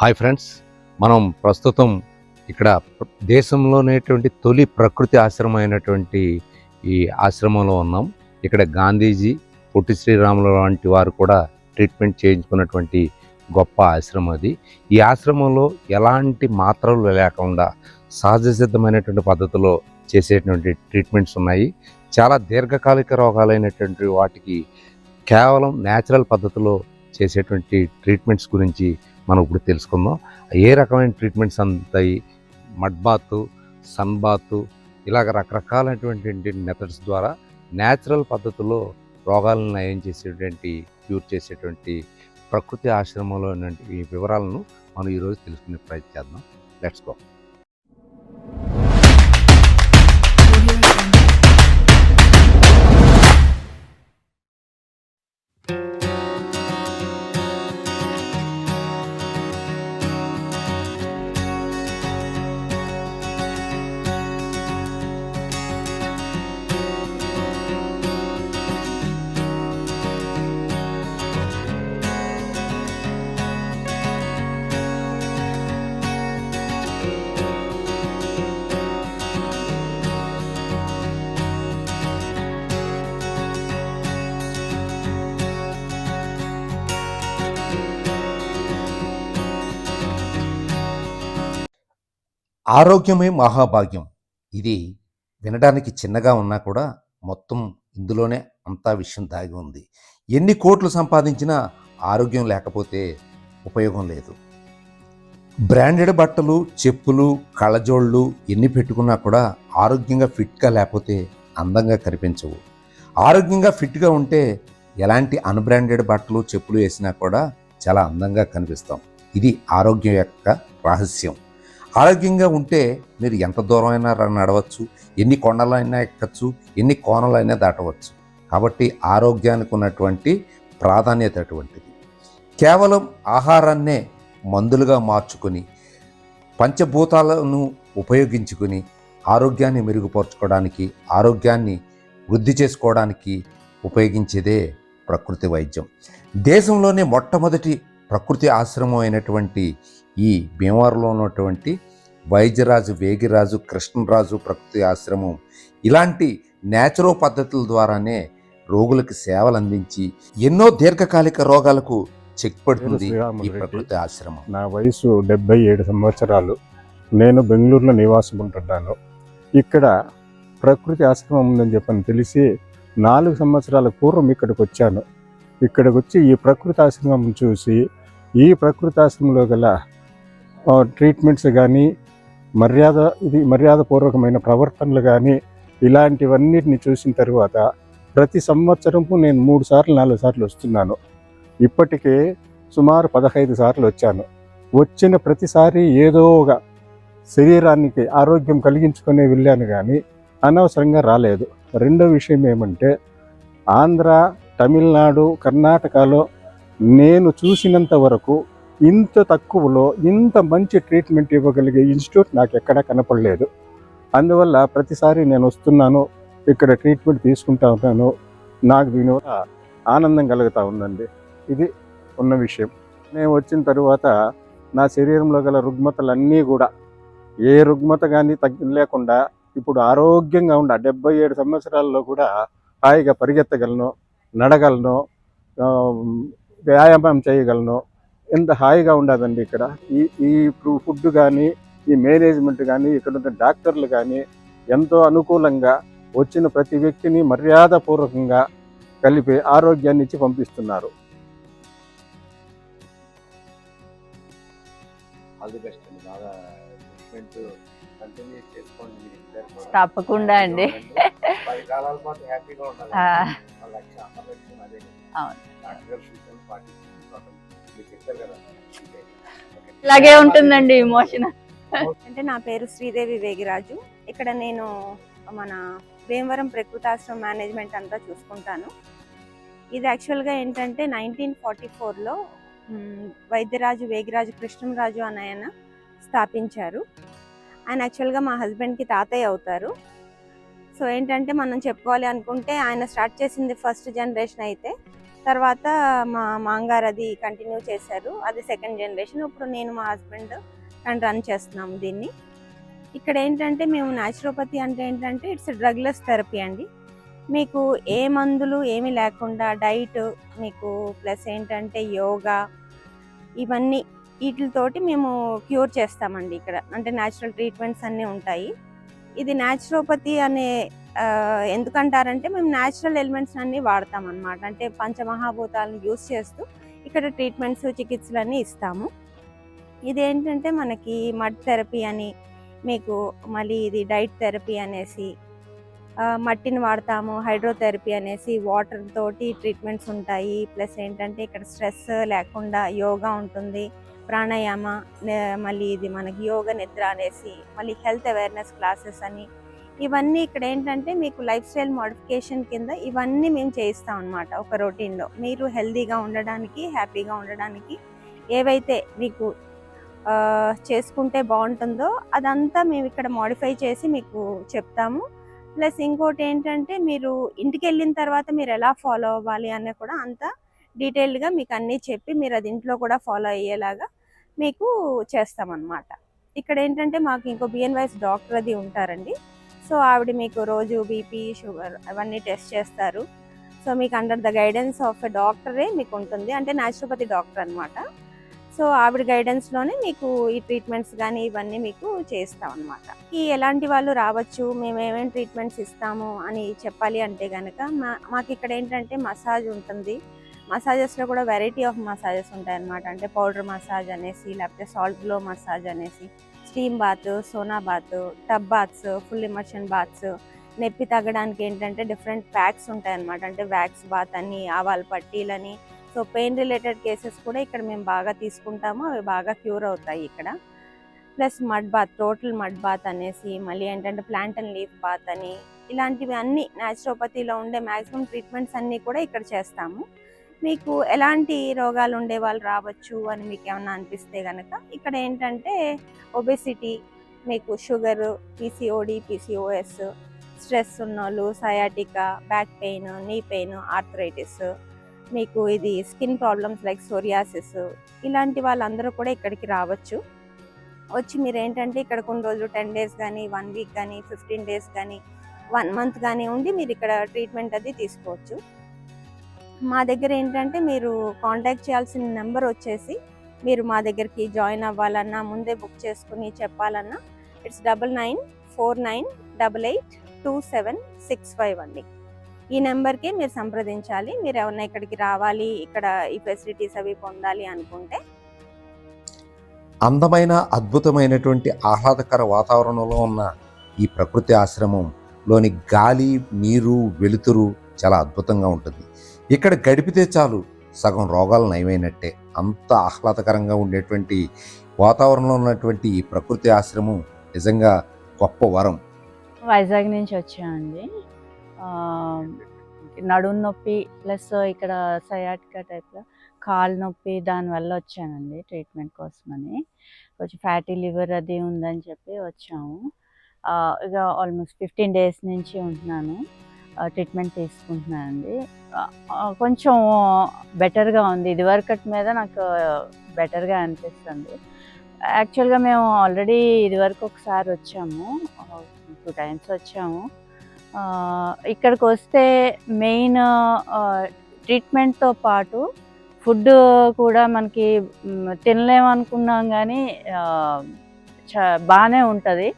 Hi friends మనం ప్రస్తుతం ఇక్కడ దేశంలోనేటువంటి తొలి ప్రకృతి ఆశ్రమం అయినటువంటి ఈ ఆశ్రమంలో ఉన్నాం. ఇక్కడ గాంధీజీ పొట్టి శ్రీరాములు లాంటి వారు కూడా ట్రీట్మెంట్ చేయించుకున్నటువంటి గొప్ప ఆశ్రమం అది. ఈ ఆశ్రమంలో ఎలాంటి మాత్రలు లేకుండా సహజ సిద్ధమైనటువంటి పద్ధతిలో చేసేటువంటి ట్రీట్మెంట్స్ ఉన్నాయి. చాలా దీర్ఘకాలిక రోగాలైనటువంటి వాటికి కేవలం న్యాచురల్ పద్ధతిలో చేసేటువంటి ట్రీట్మెంట్స్ గురించి మనం ఇప్పుడు తెలుసుకుందాం. ఏ రకమైన ట్రీట్మెంట్స్ అందుతాయి మడ్ బాత్ సన్ బాత్ ఇలాగ రకరకాలైనటువంటి మెథడ్స్ ద్వారా న్యాచురల్ పద్ధతిలో రోగాలను నయం చేసేటువంటి క్యూర్ చేసేటువంటి ప్రకృతి ఆశ్రమంలో ఉన్నటువంటి ఈ వివరాలను మనం ఈరోజు తెలుసుకునే ప్రయత్నం చేద్దాం. లెట్స్ గో ఆరోగ్యమే మహాభాగ్యం. ఇది వినడానికి చిన్నగా ఉన్నా కూడా మొత్తం ఇందులోనే అంతా విషయం దాగి ఉంది. ఎన్ని కోట్లు సంపాదించినా ఆరోగ్యం లేకపోతే ఉపయోగం లేదు. బ్రాండెడ్ బట్టలు చెప్పులు కళ్ళజోళ్ళు ఎన్ని పెట్టుకున్నా కూడా ఆరోగ్యంగా ఫిట్గా లేకపోతే అందంగా కనిపించవు. ఆరోగ్యంగా ఫిట్గా ఉంటే ఎలాంటి అన్బ్రాండెడ్ బట్టలు చెప్పులు వేసినా కూడా చాలా అందంగా కనిపిస్తాం. ఇది ఆరోగ్యం యొక్క రహస్యం. ఆరోగ్యంగా ఉంటే మీరు ఎంత దూరమైనా ర- నడవచ్చు. ఎన్ని కొండలైనా ఎక్కచ్చు. ఎన్ని కోనలైనా దాటవచ్చు. కాబట్టి ఆరోగ్యానికి ఉన్నటువంటి ప్రాధాన్యత అటువంటిది. కేవలం ఆహారాన్నే మందులుగా మార్చుకొని పంచభూతాలను ఉపయోగించుకొని ఆరోగ్యాన్ని మెరుగుపరచుకోవడానికి ఆరోగ్యాన్ని వృద్ధి చేసుకోవడానికి ఉపయోగించేదే ప్రకృతి వైద్యం. దేశంలోనే మొట్టమొదటి ప్రకృతి ఆశ్రమం అయినటువంటి ఈ భీమవరంలో ఉన్నటువంటి వైద్యరాజు వేగిరాజు కృష్ణరాజు ప్రకృతి ఆశ్రమం ఇలాంటి నేచురల్ పద్ధతుల ద్వారానే రోగులకు సేవలు అందించి ఎన్నో దీర్ఘకాలిక రోగాలకు చెక్ పడుతుంది ఈ ప్రకృతి ఆశ్రమం. నా వయసు డెబ్బై ఏడు సంవత్సరాలు. నేను బెంగళూరులో నివాసం ఉంటున్నాను. ఇక్కడ ప్రకృతి ఆశ్రమం ఉందని చెప్పని తెలిసి నాలుగు సంవత్సరాల పూర్వం ఇక్కడికి వచ్చాను. ఇక్కడికి వచ్చి ఈ ప్రకృతి ఆశ్రమం చూసి ఈ ప్రకృతి ఆశ్రమంలో గల ట్రీట్మెంట్స్ కానీ మర్యాద ఇది మర్యాదపూర్వకమైన ప్రవర్తనలు కానీ ఇలాంటివన్నిటిని చూసిన తర్వాత ప్రతి సంవత్సరము నేను మూడు సార్లు నాలుగు సార్లు వస్తున్నాను. ఇప్పటికే సుమారు పదహైదు సార్లు వచ్చాను. వచ్చిన ప్రతిసారి ఏదో ఒక శరీరానికి ఆరోగ్యం కలిగించుకునే వెళ్ళాను కానీ అనవసరంగా రాలేదు. రెండో విషయం ఏమంటే ఆంధ్ర తమిళనాడు కర్ణాటకలో నేను చూసినంత వరకు ఇంత తక్కువలో ఇంత మంచి ట్రీట్మెంట్ ఇవ్వగలిగే ఇన్స్టిట్యూట్ నాకు ఎక్కడా కనపడలేదు. అందువల్ల ప్రతిసారి నేను వస్తున్నాను ఇక్కడ ట్రీట్మెంట్ తీసుకుంటా ఉన్నాను నాకు దీనివల్ల ఆనందం కలుగుతూ ఉందండి. ఇది ఉన్న విషయం. నేను వచ్చిన తరువాత నా శరీరంలో గల రుగ్మతలన్నీ కూడా ఏ రుగ్మత కానీ తగ్గి లేకుండా ఇప్పుడు ఆరోగ్యంగా ఉండ డెబ్బై ఏడు సంవత్సరాల్లో కూడా హాయిగా పరిగెత్తగలను నడగలను వ్యాయామం చేయగలను ఎంత హాయిగా ఉండదండి ఇక్కడ ఈ ఈ ఫుడ్ కానీ ఈ మేనేజ్మెంట్ కానీ ఇక్కడ ఉన్న డాక్టర్లు కానీ ఎంతో అనుకూలంగా వచ్చిన ప్రతి వ్యక్తిని మర్యాదపూర్వకంగా కలిపి ఆరోగ్యాన్ని ఇచ్చి పంపిస్తున్నారు ఆల్ ది బెస్ట్ అండి బాగా ట్రీట్మెంట్ కంటిన్యూ చేసుకోండి మీరు ఇద్దరు కూడా. తప్పకుండా అండి. అవును. ఇలాగే ఉంటుందండి ఇమోషన్ అంటే నా పేరు శ్రీదేవి వేగిరాజు. ఇక్కడ నేను మన భీమవరం ప్రకృతాశ్రమం మేనేజ్మెంట్ అంతా చూసుకుంటాను. ఇది యాక్చువల్గా ఏంటంటే నైన్టీన్ ఫార్టీ ఫోర్లో వైద్యరాజు వేగిరాజు కృష్ణరాజు అని ఆయన స్థాపించారు. ఆయన యాక్చువల్గా మా హస్బెండ్కి తాతయ్య అవుతారు. సో ఏంటంటే మనం చెప్పుకోవాలి అనుకుంటే ఆయన స్టార్ట్ చేసింది ఫస్ట్ జనరేషన్ అయితే తర్వాత మా మాంగారు అది కంటిన్యూ చేశారు. అది సెకండ్ జనరేషన్ ఇప్పుడు నేను మా హస్బెండ్ అండ్ రన్ చేస్తున్నాము దీన్ని. ఇక్కడ ఏంటంటే మేము న్యాచురోపతి అంటే ఏంటంటే ఇట్స్ డ్రగ్లెస్ థెరపీ అండి. మీకు ఏ మందులు ఏమీ లేకుండా డైట్ మీకు ప్లస్ ఏంటంటే యోగా ఇవన్నీ వీటితోటి మేము క్యూర్ చేస్తామండి ఇక్కడ. అంటే న్యాచురల్ ట్రీట్మెంట్స్ అన్నీ ఉంటాయి. ఇది న్యాచురోపతి అనే ఎందుకంటారంటే మేము న్యాచురల్ ఎలిమెంట్స్ అన్నీ వాడతాం అనమాట అంటే పంచమహాభూతాలను యూస్ చేస్తూ ఇక్కడ ట్రీట్మెంట్స్ చికిత్సలు అన్నీ ఇస్తాము. ఇది ఏంటంటే మనకి మడ్ థెరపీ అని మీకు మళ్ళీ ఇది డైట్ థెరపీ అనేసి మట్టిని వాడతాము హైడ్రోథెరపీ అనేసి వాటర్ తోటి ట్రీట్మెంట్స్ ఉంటాయి. ప్లస్ ఏంటంటే ఇక్కడ స్ట్రెస్ లేకుండా యోగా ఉంటుంది. ప్రాణాయామ మళ్ళీ ఇది మనకి యోగ నిద్ర అనేసి మళ్ళీ హెల్త్ అవేర్నెస్ క్లాసెస్ అని ఇవన్నీ ఇక్కడ ఏంటంటే మీకు లైఫ్ స్టైల్ మోడిఫికేషన్ కింద ఇవన్నీ మేము చేయిస్తాం అనమాట ఒక రొటీన్లో మీరు హెల్దీగా ఉండడానికి హ్యాపీగా ఉండడానికి ఏవైతే మీకు చేసుకుంటే బాగుంటుందో అదంతా మేము ఇక్కడ మోడిఫై చేసి మీకు చెప్తాము. ప్లస్ ఇంకోటి ఏంటంటే మీరు ఇంటికి వెళ్ళిన తర్వాత మీరు ఎలా ఫాలో అవ్వాలి అనే కూడా అంత డీటెయిల్డ్గా మీకు అన్నీ చెప్పి మీరు అది ఇంట్లో కూడా ఫాలో అయ్యేలాగా మీకు చేస్తామన్నమాట ఇక్కడ ఏంటంటే మాకు ఇంకో బిఎన్ వైస్ డాక్టర్ అది ఉంటారండి. సో ఆవిడ మీకు రోజు బీపీ షుగర్ అవన్నీ టెస్ట్ చేస్తారు. సో మీకు under the guidance of a డాక్టరే మీకు ఉంటుంది. అంటే న్యాచురోపతి డాక్టర్ అనమాట సో ఆవిడ గైడెన్స్లోనే మీకు ఈ ట్రీట్మెంట్స్ కానీ ఇవన్నీ మీకు చేస్తాం అనమాట ఈ ఎలాంటి వాళ్ళు రావచ్చు మేము ఏమేమి ట్రీట్మెంట్స్ ఇస్తాము అని చెప్పాలి అంటే కనుక మా మాకు ఇక్కడ ఏంటంటే మసాజ్ ఉంటుంది. మసాజెస్లో కూడా వెరైటీ ఆఫ్ మసాజెస్ ఉంటాయి అనమాట అంటే పౌడర్ మసాజ్ అనేసి లేకపోతే సాల్ట్ గ్లో మసాజ్ అనేసి. Steam bath sauna bath tub baths full immersion baths నొప్పి తగ్గడానికి ఏంటంటే డిఫరెంట్ ప్యాక్స్ ఉంటాయి అన్నమాట అంటే వ్యాక్స్ బాత్ అని ఆవాల పట్టీలని. సో పెయిన్ రిలేటెడ్ కేసెస్ కూడా ఇక్కడ మేము బాగా తీసుకుంటాము. అవి బాగా క్యూర్ అవుతాయి ఇక్కడ. Plus mud bath total mud bath అనేసి మళ్ళీ ఏంటంటే ప్లాంట్ అండ్ లీఫ్ బాత్ అని ఇలాంటివి అన్ని న్యాచురోపతిలో ఉండే మ్యాక్సిమం ట్రీట్మెంట్స్ అన్నీ కూడా ఇక్కడ చేస్తాము. మీకు ఎలాంటి రోగాలు ఉండే వాళ్ళు రావచ్చు అని మీకు ఏమన్నా అనిపిస్తే కనుక ఇక్కడ ఏంటంటే ఒబెసిటీ మీకు షుగర్ పీసీఓడి పీసీఓఎస్ స్ట్రెస్ ఉన్నోళ్ళు sciatica back pain knee pain arthritis మీకు ఇది స్కిన్ ప్రాబ్లమ్స్ లైక్ సోరియాసిస్ ఇలాంటి వాళ్ళందరూ కూడా ఇక్కడికి రావచ్చు. వచ్చి మీరు ఏంటంటే ఇక్కడ కొన్ని రోజులు టెన్ డేస్ కానీ వన్ వీక్ కానీ ఫిఫ్టీన్ డేస్ కానీ వన్ మంత్ కానీ ఉండి మీరు ఇక్కడ ట్రీట్మెంట్ అది తీసుకోవచ్చు. మా దగ్గర ఏంటంటే మీరు కాంటాక్ట్ చేయాల్సిన నెంబర్ వచ్చేసి మీరు మా దగ్గరికి జాయిన్ అవ్వాలన్నా ముందే బుక్ చేసుకుని చెప్పాలన్నా it's double nine four nine double eight two seven six five అండి. ఈ నెంబర్కి మీరు సంప్రదించాలి. మీరు ఎవరైనా ఇక్కడికి రావాలి ఇక్కడ ఈ ఫెసిలిటీస్ అవి పొందాలి అనుకుంటే. అందమైన అద్భుతమైనటువంటి ఆహ్లాదకర వాతావరణంలో ఉన్న ఈ ప్రకృతి ఆశ్రమంలోని గాలి నీరు వెలుతురు చాలా అద్భుతంగా ఉంటుంది. ఇక్కడ గడిపితే చాలు. సగం రోగాలు నయమైనట్టే. అంత ఆహ్లాదకరంగా ఉండేటువంటి వాతావరణంలో ఉన్నటువంటి ఈ ప్రకృతి ఆశ్రమం నిజంగా గొప్ప వరం. వైజాగ్ నుంచి వచ్చామండి. నడుము నొప్పి ప్లస్ ఇక్కడ సయాటికా టైప్లో కాలు నొప్పి దానివల్ల వచ్చానండి ట్రీట్మెంట్ కోసమని. కొంచెం ఫ్యాటీ లివర్ అది ఉందని చెప్పి వచ్చాము. ఇక ఆల్మోస్ట్ ఫిఫ్టీన్ డేస్ నుంచి ఉంటున్నాను. ట్రీట్మెంట్ తీసుకుంటున్నానండి. కొంచెం బెటర్గా ఉంది. ఇదివరకటి మీద నాకు బెటర్గా అనిపిస్తుంది. యాక్చువల్గా మేము ఆల్రెడీ ఇదివరకు ఒకసారి వచ్చాము. టూ టైమ్స్ వచ్చాము. ఇక్కడికి వస్తే మెయిన్ ట్రీట్మెంట్తో పాటు ఫుడ్ కూడా మనకి తినలేమనుకున్నాం కానీ చ బాగానే ఉంటుంది.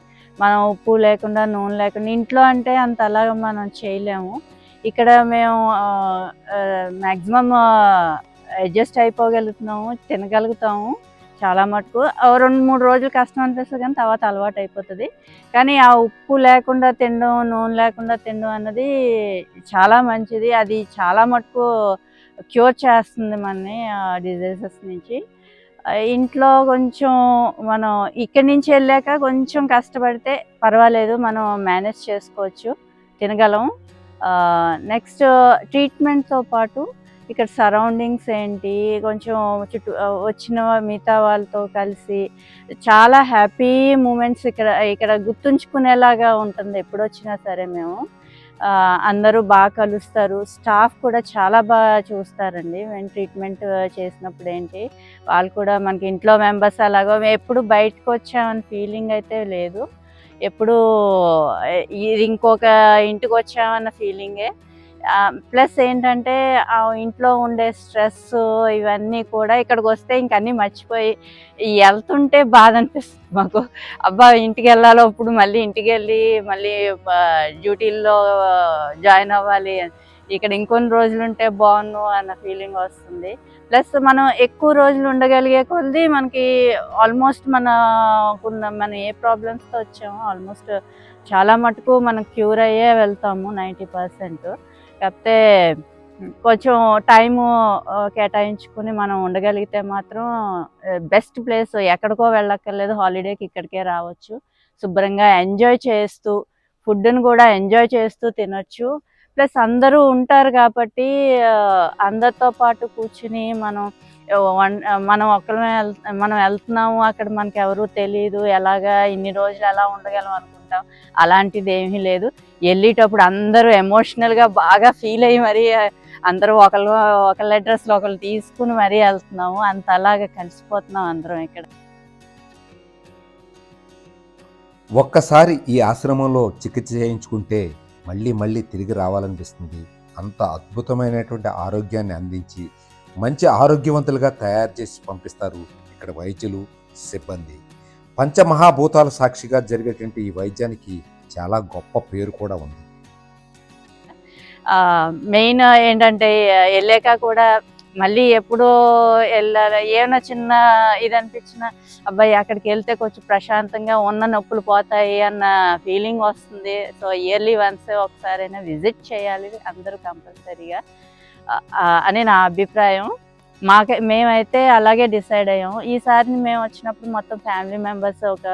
మనం ఉప్పు లేకుండా నూనె లేకుండా ఇంట్లో అంటే అంత అలాగ మనం చేయలేము. ఇక్కడ మేము మ్యాక్సిమం అడ్జస్ట్ అయిపోగలుగుతున్నాము తినగలుగుతాము చాలా మటుకు. రెండు మూడు రోజులు కష్టం అనిపిస్తుంది కానీ తర్వాత అలవాటు అయిపోతుంది. కానీ ఆ ఉప్పు లేకుండా తినడం నూనె లేకుండా తినడం అన్నది చాలా మంచిది. అది చాలా మటుకు క్యూర్ చేస్తుంది మనని ఆ డిజీజెస్ నుంచి. ఇంట్లో కొంచెం మనం ఇక్కడి నుంచి వెళ్ళాక కొంచెం కష్టపడితే పర్వాలేదు మనం మేనేజ్ చేసుకోవచ్చు తినగలం. నెక్స్ట్ ట్రీట్మెంట్తో పాటు ఇక్కడ సరౌండింగ్స్ ఏంటి కొంచెం చుట్టూ వచ్చిన మిగతా వాళ్ళతో కలిసి చాలా హ్యాపీ మూమెంట్స్ ఇక్కడ ఇక్కడ గుర్తుంచుకునేలాగా ఉంటుంది ఎప్పుడు వచ్చినా సరే మేము. అందరూ బాగా కలుస్తారు. స్టాఫ్ కూడా చాలా బాగా చూస్తారండి మేము ట్రీట్మెంట్ చేసినప్పుడు ఏంటి. వాళ్ళు కూడా మనకి ఇంట్లో మెంబర్స్ అలాగో మేము ఎప్పుడు బయటకు వచ్చామని ఫీలింగ్ అయితే లేదు. ఎప్పుడు ఇది ఇంకొక ఇంటికి వచ్చామన్న ఫీలింగే ప్లస్ ఏంటంటే ఆ ఇంట్లో ఉండే స్ట్రెస్ ఇవన్నీ కూడా ఇక్కడికి వస్తే ఇంక అన్నీ మర్చిపోయి వెళ్తుంటే బాధ అనిపిస్తుంది మాకు. అబ్బా ఇంటికి వెళ్ళాలో ఇప్పుడు మళ్ళీ ఇంటికి వెళ్ళి మళ్ళీ డ్యూటీల్లో జాయిన్ అవ్వాలి. ఇక్కడ ఇంకొన్ని రోజులు ఉంటే బాగున్ను అన్న ఫీలింగ్ వస్తుంది. ప్లస్ మనం ఎక్కువ రోజులు ఉండగలిగే కొద్దీ మనకి ఆల్మోస్ట్ మనకున్న మన ఏ ప్రాబ్లమ్స్తో వచ్చామో ఆల్మోస్ట్ చాలా మటుకు మనం క్యూర్ అయ్యే వెళ్తాము నైంటీ పర్సెంట్. కాకపోతే కొంచెం టైము కేటాయించుకుని మనం ఉండగలిగితే మాత్రం బెస్ట్ ప్లేస్ ఎక్కడికో వెళ్ళక్కర్లేదు. హాలిడేకి ఇక్కడికే రావచ్చు. శుభ్రంగా ఎంజాయ్ చేస్తూ ఫుడ్ను కూడా ఎంజాయ్ చేస్తూ తినొచ్చు. ప్లస్ అందరూ ఉంటారు కాబట్టి అందరితో పాటు కూర్చుని మనం మనం ఒక్కరమే మనం వెళ్తున్నాము అక్కడ మనకి ఎవరు తెలియదు ఎలాగా ఇన్ని రోజులు ఎలా ఉండగలం అనుకుంటాం. అలాంటిది ఏమీ లేదు. వెళ్ళేటప్పుడు అందరూ ఎమోషనల్గా బాగా ఫీల్ అయ్యి మరీ అందరూ ఒకళ్ళు ఒకళ్ళ అడ్రస్లో ఒకళ్ళు తీసుకుని మరీ వెళ్తున్నాము. అంత అలాగా కలిసిపోతున్నాం అందరం ఇక్కడ. ఒక్కసారి ఈ ఆశ్రమంలో చికిత్స చేయించుకుంటే మళ్ళీ మళ్ళీ తిరిగి రావాలనిపిస్తుంది. అంత అద్భుతమైనటువంటి ఆరోగ్యాన్ని అందించి మంచి ఆరోగ్యవంతులుగా తయారు చేసి పంపిస్తారు ఇక్కడ వైద్యులు సిబ్బంది. పంచమహాభూతాల సాక్షిగా జరిగేటువంటి ఈ వైద్యానికి చాలా గొప్ప పేరు కూడా ఉంది. మెయిన్ ఏంటంటే వెళ్ళాక కూడా మళ్ళీ ఎప్పుడో వెళ్ళాలి ఏమైనా చిన్న ఇది అనిపించిన అబ్బాయి అక్కడికి వెళ్తే కొంచెం ప్రశాంతంగా ఉన్న నొప్పులు పోతాయి అన్న ఫీలింగ్ వస్తుంది. సో ఇయర్లీ వన్స్ ఒకసారైనా విజిట్ చేయాలి అందరూ కంపల్సరీగా అని నా అభిప్రాయం. మాకే మేమైతే అలాగే డిసైడ్ అయ్యాము ఈసారి మేము వచ్చినప్పుడు మొత్తం ఫ్యామిలీ మెంబర్స్ ఒక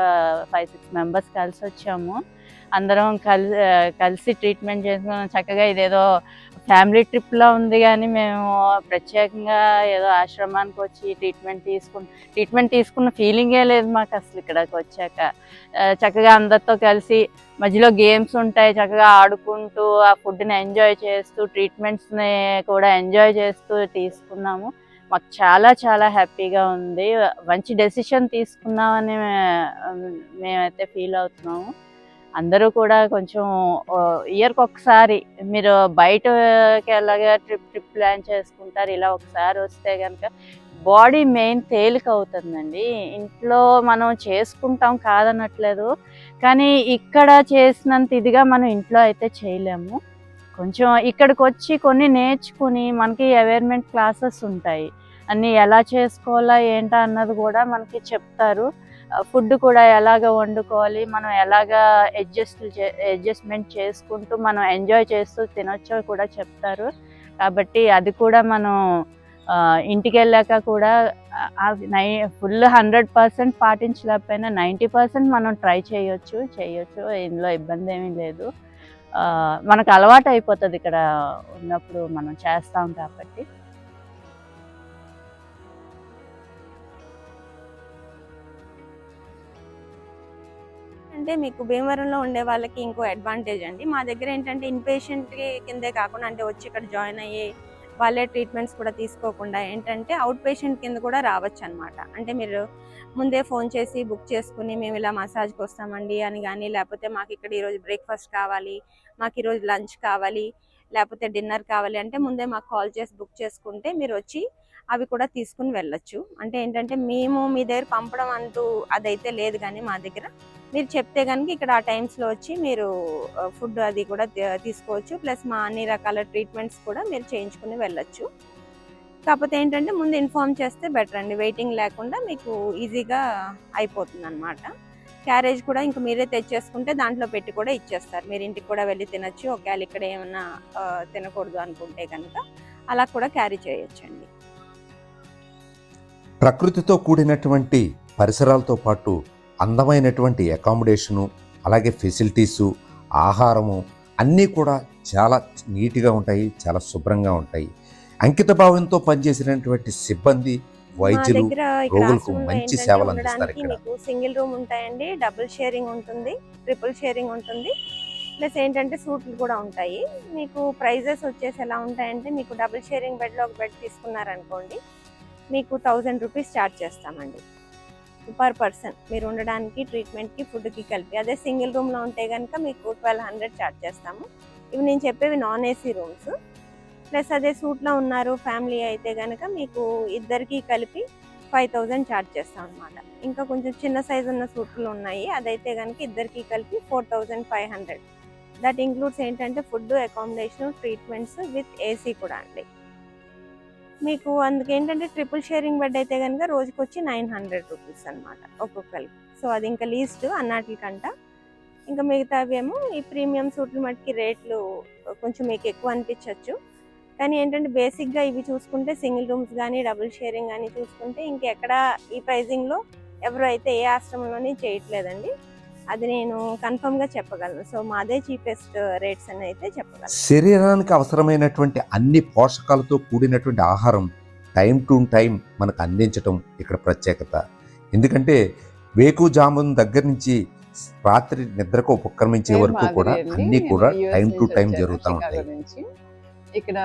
ఫైవ్ సిక్స్ మెంబర్స్ కలిసి వచ్చాము అందరం కలిసి కలిసి ట్రీట్మెంట్ చేసుకున్నాం చక్కగా ఇదేదో ఫ్యామిలీ ట్రిప్లో ఉంది కానీ మేము ప్రత్యేకంగా ఏదో ఆశ్రమానికి వచ్చి ట్రీట్మెంట్ తీసుకున్న ట్రీట్మెంట్ తీసుకున్న ఫీలింగే లేదు మాకు అసలు ఇక్కడికి వచ్చాక. చక్కగా అందరితో కలిసి మధ్యలో గేమ్స్ ఉంటాయి చక్కగా ఆడుకుంటూ ఆ ఫుడ్ని ఎంజాయ్ చేస్తూ ట్రీట్మెంట్స్ని కూడా ఎంజాయ్ చేస్తూ తీసుకున్నాము. మాకు చాలా చాలా హ్యాపీగా ఉంది. మంచి డెసిషన్ తీసుకున్నామని మేమైతే ఫీల్ అవుతున్నాము. అందరూ కూడా కొంచెం ఇయర్కి ఒకసారి మీరు బయటకి ఎలాగా ట్రిప్ ట్రిప్ ప్లాన్ చేసుకుంటారు ఇలా ఒకసారి వస్తే కనుక బాడీ మెయిన్ తేలిక అవుతుందండి. ఇంట్లో మనం చేసుకుంటాం కాదనట్లేదు కానీ ఇక్కడ చేసినంత ఇదిగా మనం ఇంట్లో అయితే చేయలేము. కొంచెం ఇక్కడికి వచ్చి కొన్ని నేర్చుకుని మనకి అవేర్మెంట్ క్లాసెస్ ఉంటాయి. అన్నీ ఎలా చేసుకోవాలా ఏంటా అన్నది కూడా మనకి చెప్తారు. ఫుడ్ కూడా ఎలాగ వండుకోవాలి మనం ఎలాగ అడ్జస్ట్ అడ్జస్ట్మెంట్ చేసుకుంటూ మనం ఎంజాయ్ చేస్తూ తినొచ్చో కూడా చెప్తారు. కాబట్టి అది కూడా మనం ఇంటికి వెళ్ళాక కూడా నై ఫుల్ హండ్రెడ్ పర్సెంట్ పాటించలేకపోయినా నైంటీ పర్సెంట్ మనం ట్రై చేయొచ్చు చేయొచ్చు ఇందులో ఇబ్బంది ఏమీ లేదు. మనకు అలవాటు అయిపోతుంది ఇక్కడ ఉన్నప్పుడు మనం చేస్తాం కాబట్టి. అంటే మీకు భీమవరంలో ఉండే వాళ్ళకి ఇంకో అడ్వాంటేజ్ అండి. మా దగ్గర ఏంటంటే ఇన్పేషెంట్ కిందే కాకుండా అంటే వచ్చి ఇక్కడ జాయిన్ అయ్యి వాళ్ళే ట్రీట్మెంట్స్ కూడా తీసుకోకుండా ఏంటంటే అవుట్ పేషెంట్ కింద కూడా రావచ్చు అనమాట అంటే మీరు ముందే ఫోన్ చేసి బుక్ చేసుకుని మేము ఇలా మసాజ్కి వస్తామండి అని కానీ లేకపోతే మాకు ఇక్కడ ఈరోజు బ్రేక్ఫాస్ట్ కావాలి మాకు ఈరోజు లంచ్ కావాలి లేకపోతే డిన్నర్ కావాలి అంటే ముందే మాకు కాల్ చేసి బుక్ చేసుకుంటే మీరు వచ్చి అవి కూడా తీసుకుని వెళ్ళొచ్చు. అంటే ఏంటంటే మేము మీ దగ్గర పంపడం అంటూ అదైతే లేదు కానీ మా దగ్గర. మీరు చెప్తే కనుక ఇక్కడ ఆ టైమ్స్లో వచ్చి మీరు ఫుడ్ అది కూడా తీసుకోవచ్చు. ప్లస్ మా అన్ని రకాల ట్రీట్మెంట్స్ కూడా మీరు చేయించుకుని వెళ్ళొచ్చు. కాకపోతే ఏంటంటే ముందు ఇన్ఫామ్ చేస్తే బెటర్ అండి. వెయిటింగ్ లేకుండా మీకు ఈజీగా అయిపోతుంది అనమాట క్యారేజ్ కూడా ఇంకా మీరే తెచ్చేసుకుంటే దాంట్లో పెట్టి కూడా ఇచ్చేస్తారు. మీరు ఇంటికి కూడా వెళ్ళి తినొచ్చు. ఒకవేళ ఇక్కడ ఏమన్నా తినకూడదు అనుకుంటే కనుక అలా కూడా క్యారీ చేయొచ్చండి. ప్రకృతితో కూడినటువంటి పరిసరాలతో పాటు అందమైనటువంటి అకామిడేషను అలాగే ఫెసిలిటీసు ఆహారము అన్నీ కూడా చాలా నీట్గా ఉంటాయి చాలా శుభ్రంగా ఉంటాయి. అంకిత భావంతో పనిచేసినటువంటి సిబ్బంది వైద్యులు రోగులకు మంచి సేవలు అందిస్తారు ఇక్కడ. మీకు సింగిల్ రూమ్ ఉంటాయండి డబుల్ షేరింగ్ ఉంటుంది ట్రిపుల్ షేరింగ్ ఉంటుంది. ప్లస్ ఏంటంటే సూట్లు కూడా ఉంటాయి. మీకు ప్రైజెస్ వచ్చేసి ఎలా ఉంటాయంటే మీకు డబుల్ షేరింగ్ బెడ్లో ఒక బెడ్ తీసుకున్నారనుకోండి మీకు థౌజండ్ రూపీస్ ఛార్జ్ చేస్తామండి. పర్ పర్సన్ మీరు ఉండడానికి ట్రీట్మెంట్కి ఫుడ్కి కలిపి అదే సింగిల్ రూమ్లో ఉంటే కనుక మీకు ట్వెల్వ్ హండ్రెడ్ ఛార్జ్ చేస్తాము. ఇవి నేను చెప్పేవి నాన్ ఏసీ రూమ్స్. ప్లస్ అదే సూట్లో ఉన్నారు ఫ్యామిలీ అయితే కనుక మీకు ఇద్దరికి కలిపి ఫైవ్ థౌజండ్ ఛార్జ్ చేస్తాం అనమాట ఇంకా కొంచెం చిన్న సైజు ఉన్న సూట్లు ఉన్నాయి. అదైతే కనుక ఇద్దరికి కలిపి four thousand five hundred. That includes ఏంటంటే food accommodation treatments with AC కూడా అండి. మీకు అందుకేంటంటే ట్రిపుల్ షేరింగ్ బెడ్ అయితే కనుక రోజుకి వచ్చి నైన్ హండ్రెడ్ రూపీస్ అనమాట ఒక్కొక్కరికి. సో అది ఇంకా లీస్ట్ అన్నాటికంట ఇంకా మిగతావి ఏమో ఈ ప్రీమియం సూట్లు మట్టుకి రేట్లు కొంచెం మీకు ఎక్కువ అనిపించవచ్చు కానీ ఏంటంటే బేసిక్గా ఇవి చూసుకుంటే సింగిల్ రూమ్స్ కానీ డబుల్ షేరింగ్ కానీ చూసుకుంటే ఇంకెక్కడ ఈ ప్రైజింగ్లో ఎవరు అయితే ఏ ఆశ్రమంలోని చేయట్లేదండి. అది నేను కన్ఫర్మ్గా చెప్పగలను. సో మాదే చీపెస్ట్ రేట్స్ అని అయితే చెప్పగలను. శరీరానికి అవసరమైనటువంటి అన్ని పోషకాలతో కూడినటువంటి ఆహారం టైం టు టైం మనకు అందించటం ఇక్కడ ప్రత్యేకత. ఎందుకంటే వేకుజామున్ దగ్గర నుంచి రాత్రి నిద్రకు ఉపక్రమించే వరకు కూడా. అన్ని కూడా టైం టు టైం జరుగుతూ ఉంటాయి. నుంచి. ఇక్కడ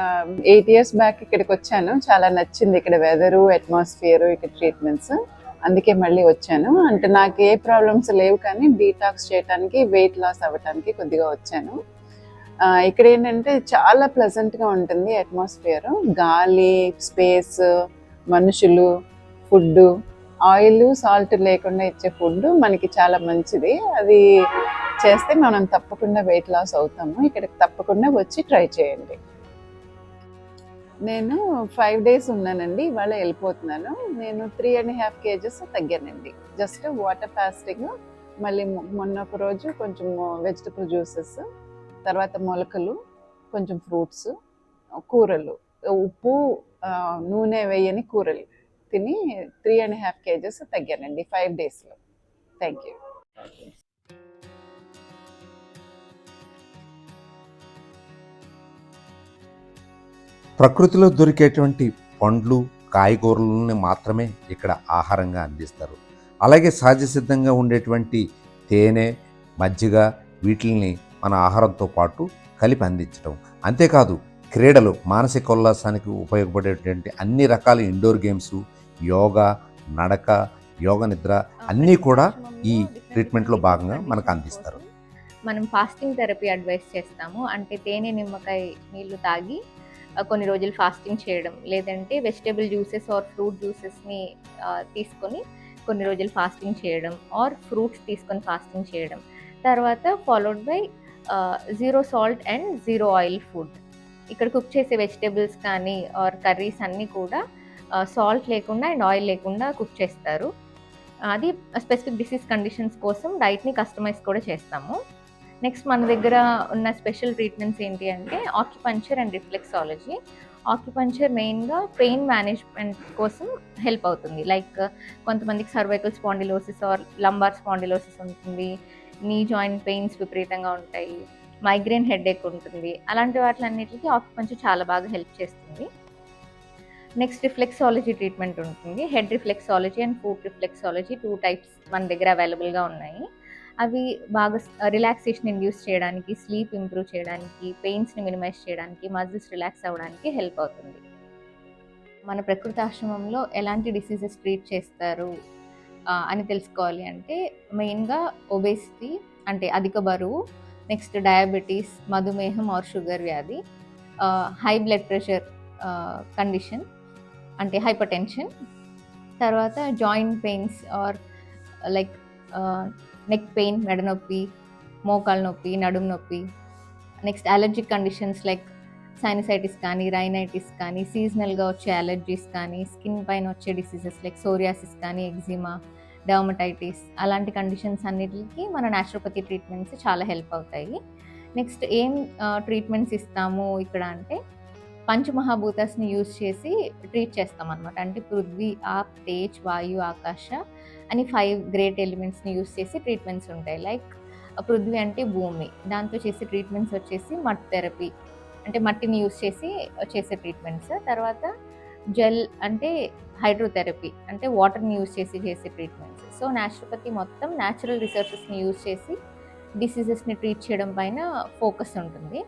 ఎయిట్ ఇయర్స్ బ్యాక్ ఇక్కడికి వచ్చాను. చాలా నచ్చింది ఇక్కడ వెదరు అట్మాస్ఫియర్ ఇక్కడ ట్రీట్మెంట్స్ అందుకే మళ్ళీ వచ్చాను. అంటే నాకు ఏ ప్రాబ్లమ్స్ లేవు కానీ డీటాక్స్ చేయడానికి వెయిట్ లాస్ అవ్వడానికి కొద్దిగా వచ్చాను. ఇక్కడ ఏంటంటే చాలా ప్లెజెంట్గా ఉంటుంది అట్మాస్ఫియర్ గాలి స్పేస్ మనుషులు ఫుడ్ ఆయిల్ సాల్ట్ లేకుండా ఇచ్చే ఫుడ్ మనకి చాలా మంచిది. అది చేస్తే మనం తప్పకుండా వెయిట్ లాస్ అవుతాము. ఇక్కడికి తప్పకుండా వచ్చి ట్రై చేయండి. నేను ఫైవ్ డేస్ ఉన్నానండి ఇవాళ వెళ్ళిపోతున్నాను. నేను త్రీ అండ్ హాఫ్ కేజెస్ తగ్గానండి. జస్ట్ వాటర్ ఫాస్టింగ్ మళ్ళీ మొన్న ఒక రోజు కొంచెం వెజిటబుల్ జ్యూసెస్ తర్వాత మొలకలు కొంచెం ఫ్రూట్స్ కూరలు. ఉప్పు నూనె వేయని కూరలు తిని త్రీ అండ్ హాఫ్ కేజెస్ తగ్గానండి ఫైవ్ డేస్లో థ్యాంక్ యూ ప్రకృతిలో దొరికేటువంటి పండ్లు కాయగూరలని మాత్రమే ఇక్కడ ఆహారంగా అందిస్తారు. అలాగే సహజ సిద్ధంగా ఉండేటువంటి తేనె మజ్జిగ వీటిల్ని మన ఆహారంతో పాటు కలిపి అందించడం అంతేకాదు క్రీడలు మానసిక ఉల్లాసానికి ఉపయోగపడేటువంటి అన్ని రకాల ఇండోర్ గేమ్స్ యోగా నడక యోగ నిద్ర అన్నీ కూడా ఈ ట్రీట్మెంట్లో భాగంగా మనకు అందిస్తారు. మనం ఫాస్టింగ్ థెరపీ అడ్వైస్ చేస్తాము. అంటే తేనె నిమ్మకాయ నీళ్ళు తాగి కొన్ని రోజులు ఫాస్టింగ్ చేయడం లేదంటే వెజిటేబుల్ జ్యూసెస్ ఆర్ ఫ్రూట్ జ్యూసెస్ని తీసుకొని కొన్ని రోజులు ఫాస్టింగ్ చేయడం ఆర్ ఫ్రూట్స్ తీసుకొని ఫాస్టింగ్ చేయడం. తర్వాత followed by zero salt and zero oil food ఇక్కడ కుక్ చేసే వెజిటేబుల్స్ కానీ ఆర్ కర్రీస్ అన్నీ కూడా సాల్ట్ లేకుండా అండ్ ఆయిల్ లేకుండా కుక్ చేస్తారు. అది స్పెసిఫిక్ డిసీజ్ కండిషన్స్ కోసం డైట్ని కస్టమైజ్ కూడా చేస్తాము. నెక్స్ట్ మన దగ్గర ఉన్న స్పెషల్ ట్రీట్మెంట్స్ ఏంటి అంటే ఆక్యుపంచర్ అండ్ రిఫ్లెక్సాలజీ ఆక్యుపంచర్ మెయిన్గా పెయిన్ మేనేజ్మెంట్ కోసం హెల్ప్ అవుతుంది. లైక్ కొంతమందికి cervical spondylosis or lumbar spondylosis ఉంటుంది. నీ జాయింట్ పెయిన్స్ విపరీతంగా ఉంటాయి. మైగ్రేన్ హెడేక్ ఉంటుంది. అలాంటి వాటిలన్నిటికీ ఆక్యుపంచర్ చాలా బాగా హెల్ప్ చేస్తుంది. నెక్స్ట్ రిఫ్లెక్సాలజీ ట్రీట్మెంట్ ఉంటుంది. Head reflexology and foot reflexology two types మన దగ్గర అవైలబుల్గా ఉన్నాయి. అవి బాగా రిలాక్సేషన్ ఇండ్యూస్ చేయడానికి స్లీప్ ఇంప్రూవ్ చేయడానికి పెయిన్స్ని మినిమైజ్ చేయడానికి మజిల్స్ రిలాక్స్ అవ్వడానికి హెల్ప్ అవుతుంది. మన ప్రకృతి ఆశ్రమంలో ఎలాంటి డిసీజెస్ ట్రీట్ చేస్తారు అని తెలుసుకోవాలి అంటే మెయిన్గా ఒబేసిటీ అంటే అధిక బరువు నెక్స్ట్ డయాబెటీస్ మధుమేహం ఆర్ షుగర్ వ్యాధి హై బ్లడ్ ప్రెషర్ కండిషన్ అంటే హైపర్ టెన్షన్ తర్వాత joint pains or like neck pain మెడ నొప్పి మోకాలు నొప్పి నడుము నొప్పి. Next allergic conditions like sinusitis కానీ రైనైటిస్ కానీ సీజనల్గా వచ్చే అలర్జీస్ కానీ స్కిన్ పైన వచ్చే డిసీజెస్ లైక్ సోరియాసిస్ కానీ ఎగ్జిమా డర్మటైటిస్ అలాంటి కండిషన్స్ అన్నిటికీ మన న్యాచురోపతి ట్రీట్మెంట్స్ చాలా హెల్ప్ అవుతాయి. నెక్స్ట్ ఏం ట్రీట్మెంట్స్ ఇస్తాము ఇక్కడ అంటే పంచమహాభూతాస్ని యూజ్ చేసి ట్రీట్ చేస్తాం అనమాట అంటే పృథ్వీ ఆప్ తేజ్ వాయు ఆకాశ అని ఫైవ్ గ్రేట్ ఎలిమెంట్స్ని యూజ్ చేసి ట్రీట్మెంట్స్ ఉంటాయి. లైక్ పృథ్వీ అంటే భూమి. దాంతో చేసే ట్రీట్మెంట్స్ వచ్చేసి మట్ థెరపీ అంటే మట్టిని యూజ్ చేసి చేసే ట్రీట్మెంట్స్ తర్వాత జెల్ అంటే హైడ్రోథెరపీ అంటే వాటర్ని యూస్ చేసి చేసే ట్రీట్మెంట్స్ సో న్యాచురోపతి మొత్తం న్యాచురల్ రిసోర్సెస్ని యూజ్ చేసి డిసీజెస్ని ట్రీట్ చేయడం పైన ఫోకస్ ఉంటుంది.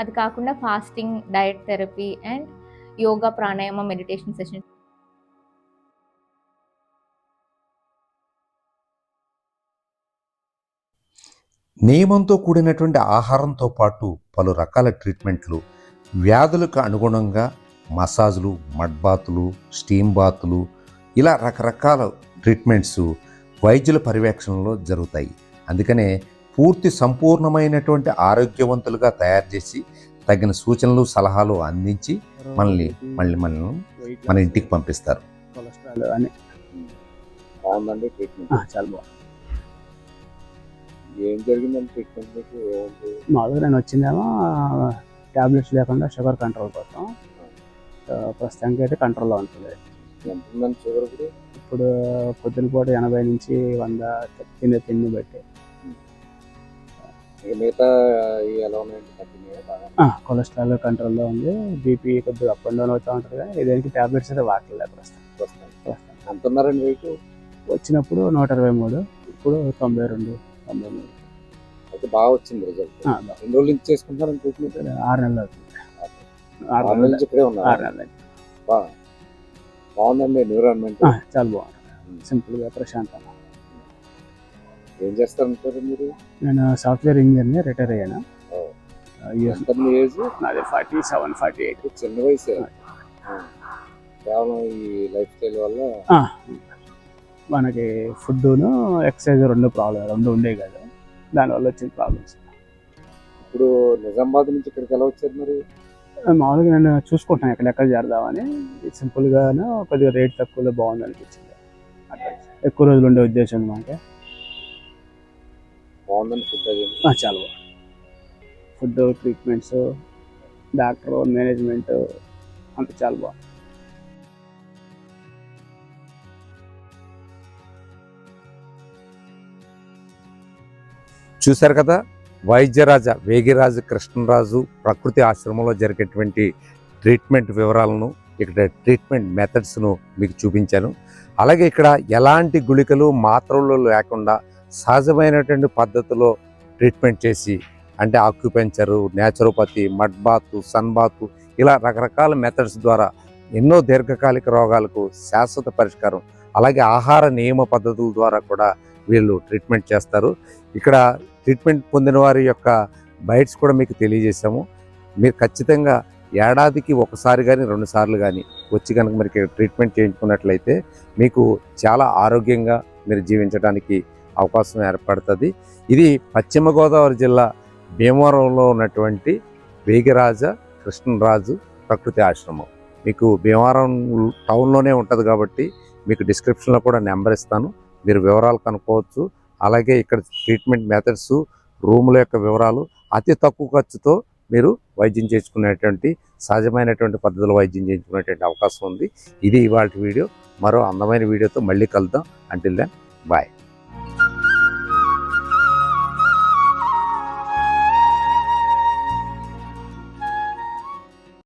అది కాకుండా fasting diet therapy and yoga pranayama meditation session నియమంతో కూడినటువంటి ఆహారంతో పాటు పలు రకాల ట్రీట్మెంట్లు వ్యాధులకు అనుగుణంగా మసాజులు మడ్ బాతులు స్టీమ్ బాతులు ఇలా రకరకాల ట్రీట్మెంట్స్ వైద్యుల పర్యవేక్షణలో జరుగుతాయి. అందుకనే పూర్తి సంపూర్ణమైనటువంటి ఆరోగ్యవంతులుగా తయారు చేసి తగిన సూచనలు సలహాలు అందించి మనల్ని మళ్ళీ మనల్ని మన ఇంటికి పంపిస్తారు. కొలెస్ట్రాల్ అని. చాలా బాగుంది. ఏం జరిగిందండి ట్రీట్మెంట్ మీకు? ఏముంది? మామూలుగా నేను వచ్చిందేమో ట్యాబ్లెట్స్ లేకుండా షుగర్ కంట్రోల్ కోసం. ప్రస్తుతానికి అయితే కంట్రోల్లో ఉంటుంది. ఎంత ఉందండి షుగర్ ఇప్పుడు? ఇప్పుడు పొద్దున పూట ఎనభై నుంచి వంద తినే తిండి బట్టి ఇక మిగతా ఇవి ఎలా ఉన్నాయండి? తగ్గినాయా బాగా? ఆ, కొలెస్ట్రాల్ కంట్రోల్లో ఉంది. బీపీ కొద్దిగా అప్ అండ్ డౌన్ అవుతూ ఉంటుంది కానీ దేనికి ట్యాబ్లెట్స్ అయితే వాడలేదు ప్రస్తుతం. ప్రస్తుతం. ప్రస్తుతం. ఎంత ఉన్నారండి వెయిట్ వచ్చినప్పుడు నూట ఇరవై మూడు ఇప్పుడు తొంభై రెండు. మూడు అయితే బాగా వచ్చింది రిజల్ట్ ఎన్ని రోజుల నుంచి చేసుకుంటారని ట్రీట్మెంట్ ఆరు నెలలు అవుతుంది. ఆరు ఆరు నెలల నుంచి ఇక్కడే ఆరు ఉన్నారు నెలలు అయింది. బాగుందండి ఎన్విరాన్మెంట్ చాలా బాగుంటుంది సింపుల్గా ప్రశాంతంగా. ఏం చేస్తారంటారు మీరు? నేను సాఫ్ట్వేర్ ఇంజనీర్ని రిటైర్ అయ్యాను. ఏజ్? నాది ఫార్టీ సెవెన్ ఫార్టీ ఎయిట్. చిన్న వయసే. కేవలం ఈ లైఫ్ స్టైల్ వల్ల? మనకి ఫుడ్ను ఎక్సర్సైజ్ రెండు ప్రాబ్లం రెండు ఉండేవి కదా. దానివల్ల వచ్చిన ప్రాబ్లమ్స్ ఇప్పుడు నిజామాబాద్ నుంచి ఇక్కడికి ఎలా వచ్చారు మరి? మామూలుగా నేను చూసుకుంటాను ఎక్కడెక్కడ చేరదామని. సింపుల్గాను కొద్దిగా రేట్ తక్కువలో బాగుంది అనిపించింది అట్లా ఎక్కువ రోజులు ఉండే ఉద్దేశం ఉంది మనకి బాగుందండి ఫుడ్ చాలా బాగుంది. ఫుడ్ ట్రీట్మెంట్స్ డాక్టర్ మేనేజ్మెంట్ అంత చాలా బాగుంది. చూశారు కదా? వైద్యరాజ వేగిరాజు కృష్ణరాజు ప్రకృతి ఆశ్రమంలో జరిగేటువంటి ట్రీట్మెంట్ వివరాలను ఇక్కడ ట్రీట్మెంట్ మెథడ్స్ను మీకు చూపించాను. అలాగే ఇక్కడ ఎలాంటి గుళికలు మాత్రలు లేకుండా సహజమైనటువంటి పద్ధతిలో ట్రీట్మెంట్ చేసి అంటే acupuncture naturopathy mud bath sun bath ఇలా రకరకాల మెథడ్స్ ద్వారా ఎన్నో దీర్ఘకాలిక రోగాలకు శాశ్వత పరిష్కారం అలాగే ఆహార నియమ పద్ధతుల ద్వారా కూడా వీళ్ళు ట్రీట్మెంట్ చేస్తారు. ఇక్కడ ట్రీట్మెంట్ పొందిన వారి యొక్క బైట్స్ కూడా మీకు తెలియజేశాము. మీరు ఖచ్చితంగా ఏడాదికి ఒకసారి కానీ రెండు సార్లు కానీ వచ్చి కనుక మరి ట్రీట్మెంట్ చేయించుకున్నట్లయితే మీకు చాలా ఆరోగ్యంగా మీరు జీవించడానికి అవకాశం ఏర్పడుతుంది. ఇది పశ్చిమ గోదావరి జిల్లా భీమవరంలో ఉన్నటువంటి వేగిరాజ కృష్ణరాజు ప్రకృతి ఆశ్రమం. మీకు భీమవరం టౌన్లోనే ఉంటుంది కాబట్టి మీకు డిస్క్రిప్షన్లో కూడా నెంబర్ ఇస్తాను. మీరు వివరాలు కనుక్కోవచ్చు. అలాగే ఇక్కడ ట్రీట్మెంట్ మెథడ్స్ రూముల యొక్క వివరాలు అతి తక్కువ ఖర్చుతో మీరు వైద్యం చేసుకునేటువంటి సహజమైనటువంటి పద్ధతిలో వైద్యం చేయించుకునేటువంటి అవకాశం ఉంది. ఇది ఇవాళ వీడియో. మరో అందమైన వీడియోతో మళ్ళీ కలుద్దాం. Until then bye